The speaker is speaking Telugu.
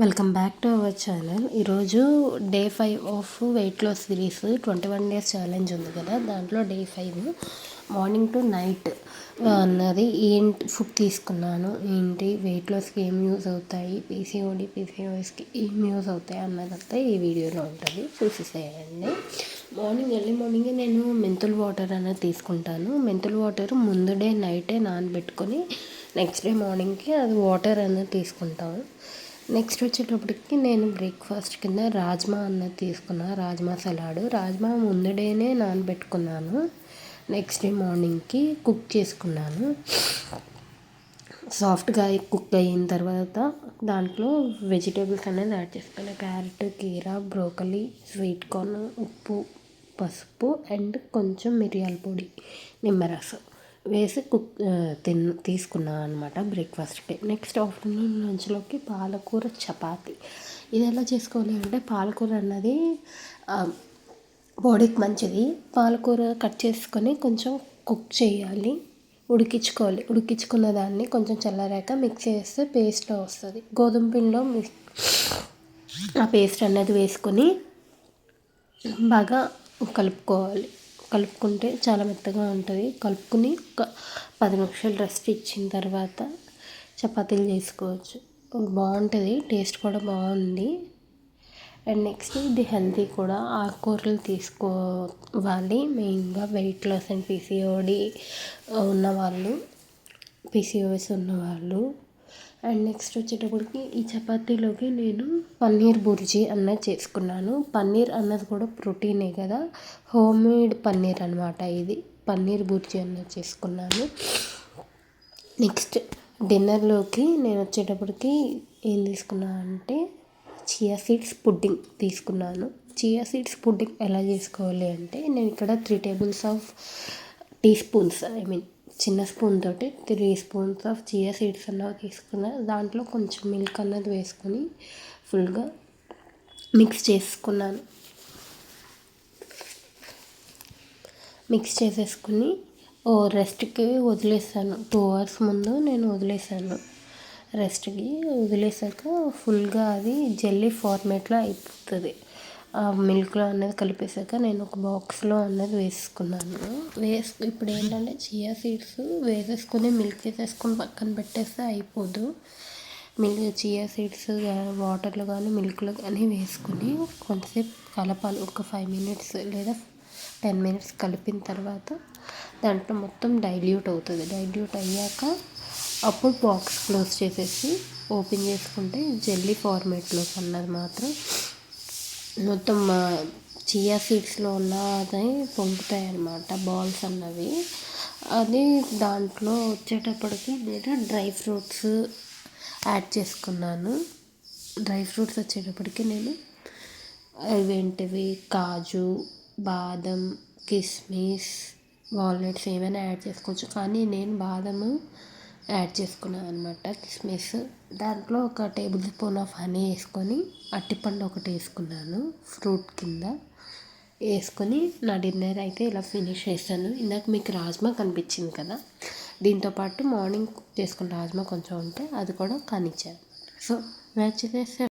Welcome back to our channel. ఈరోజు day five of weight loss series twenty one days challenge ఉంది కదా దాంట్లో day five morning to night అన్నది ఏంటి ఫుడ్ తీసుకున్నాను ఏంటి వెయిట్ లాస్కి ఏం యూజ్ అవుతాయి పీసీఓడి పీసీఓఎస్కి ఏం యూజ్ అవుతాయి అన్నదంతా ఈ వీడియోలో ఉంటుంది. చూసేసేయండి. మార్నింగ్ ఎర్లీ మార్నింగే నేను మెంతుల్ వాటర్ అనేది తీసుకుంటాను. మెంతుల్ వాటర్ ముందు డే నైటే నానబెట్టుకొని నెక్స్ట్ డే మార్నింగ్కి అది వాటర్ అనేది తీసుకుంటాము నెక్స్ట్ వచ్చేటప్పటికి నేను బ్రేక్ఫాస్ట్ కింద రాజ్మా అన్నది తీసుకున్నా రాజ్మా సలాడ్. రాజ్మా ముందు డేనే నానబెట్టుకున్నాను. నెక్స్ట్ డే మార్నింగ్కి కుక్ చేసుకున్నాను. సాఫ్ట్గా కుక్ అయిన తర్వాత దాంట్లో వెజిటేబుల్స్ అనేది యాడ్ చేసుకున్నాను క్యారెట్ కీరా బ్రోకలీ స్వీట్ కార్న్ ఉప్పు పసుపు అండ్ కొంచెం మిరియాల పొడి నిమ్మరసం. వేసి కుక్ తిన్ తీసుకున్నాను అనమాట బ్రేక్ఫాస్ట్కి నెక్స్ట్ ఆఫ్టర్నూన్ లంచ్లోకి పాలకూర చపాతి. ఇది ఎలా చేసుకోవాలి అంటే పాలకూర అన్నది బాడీకి మంచిది. పాలకూర కట్ చేసుకొని కొంచెం కుక్ చేయాలి. ఉడికించుకోవాలి. ఉడికించుకున్న దాన్ని కొంచెం చల్లారాక మిక్స్ చేస్తే పేస్ట్లో వస్తుంది. గోధుమ పిండిలో మిక్స్ ఆ పేస్ట్ అనేది వేసుకొని బాగా కలుపుకోవాలి. కలుపుకుంటే చాలా మెత్తగా ఉంటుంది. కలుపుకుని ఒక పది నిమిషాలు రెస్ట్ ఇచ్చిన తర్వాత చపాతీలు చేసుకోవచ్చు. బాగుంటుంది టేస్ట్ కూడా బాగుంది. అండ్ నెక్స్ట్ ఇది హెల్తీ కూడా. ఆకుకూరలు తీసుకోవాలి. మెయిన్గా వెయిట్ లాస్ అండ్ పీసీఓడి ఉన్నవాళ్ళు పీసీఓఎస్ ఉన్నవాళ్ళు. అండ్ నెక్స్ట్ వచ్చేటప్పటికి ఈ చపాతీలోకి నేను పన్నీర్ బుర్జీ అన్నది చేసుకున్నాను. పన్నీర్ అన్నది కూడా ప్రోటీనే కదా. హోమ్ మేడ్ పన్నీర్ అనమాట ఇది. పన్నీర్ బుర్జీ అన్నది చేసుకున్నాను. నెక్స్ట్ డిన్నర్లోకి నేను వచ్చేటప్పటికి ఏం తీసుకున్నాను అంటే చియా సీడ్స్ పుడ్డింగ్ తీసుకున్నాను. చియా సీడ్స్ పుడ్డింగ్ ఎలా చేసుకోవాలి అంటే నేను ఇక్కడ three tables of tea spoons I mean చిన్న స్పూన్ తోటి three spoons of chia seeds అన్నవి తీసుకున్న దాంట్లో కొంచెం మిల్క్ అన్నది వేసుకొని ఫుల్గా మిక్స్ చేసుకున్నాను. మిక్స్ చేసేసుకుని ఓ రెస్ట్కి వదిలేసాను. టూ అవర్స్ ముందు నేను వదిలేసాను. రెస్ట్కి వదిలేసాక ఫుల్గా అది జెల్లీ ఫార్మేట్లో అయిపోతుంది. మిల్క్లో అన్నది కలిపేసాక నేను ఒక బాక్స్లో అన్నది వేసుకున్నాను. వేసు ఇప్పుడు ఏంటంటే చియా సీడ్స్ వేసేసుకుని మిల్క్ వేసేసుకుని పక్కన పెట్టేస్తే అయిపోదు. మిల్క్ చియా సీడ్స్ వాటర్లో కానీ మిల్క్లో కానీ వేసుకుని కొంతసేపు కలపాలి. ఒక ఫైవ్ మినిట్స్ లేదా టెన్ మినిట్స్ కలిపిన తర్వాత దాంట్లో మొత్తం డైల్యూట్ అవుతుంది. డైల్యూట్ అయ్యాక అప్పుడు బాక్స్ క్లోజ్ చేసేసి ఓపెన్ చేసుకుంటే జెల్లీ ఫార్మేట్లో అన్నది మాత్రం మొత్తం చియా సీడ్స్లో ఉన్నది పొంగుతాయి అన్నమాట బాల్స్ అన్నవి. అది దాంట్లో వచ్చేటప్పటికి నేను డ్రై ఫ్రూట్స్ యాడ్ చేసుకున్నాను. డ్రై ఫ్రూట్స్ వచ్చేటప్పటికి నేను ఇవేంటివి కాజు బాదం కిస్మిస్ వాల్నట్స్ ఏమైనా యాడ్ చేసుకోవచ్చు. కానీ నేను బాదము యాడ్ చేసుకున్నాను అనమాట కిస్మిస్. దాంట్లో ఒక టేబుల్ స్పూన్ ఆఫ్ హనీ వేసుకొని అట్టిపండు ఒకటి వేసుకున్నాను ఫ్రూట్ కింద. వేసుకొని నా డిన్నర్ అయితే ఇలా ఫినిష్ చేస్తాను ఇందాక మీకు రాజ్మా కనిపించింది కదా దీంతోపాటు మార్నింగ్ కుక్ చేసుకున్న రాజ్మా కొంచెం ఉంటే అది కూడా కానిచ్చాను. సో మ్యాచ్ చేస్తే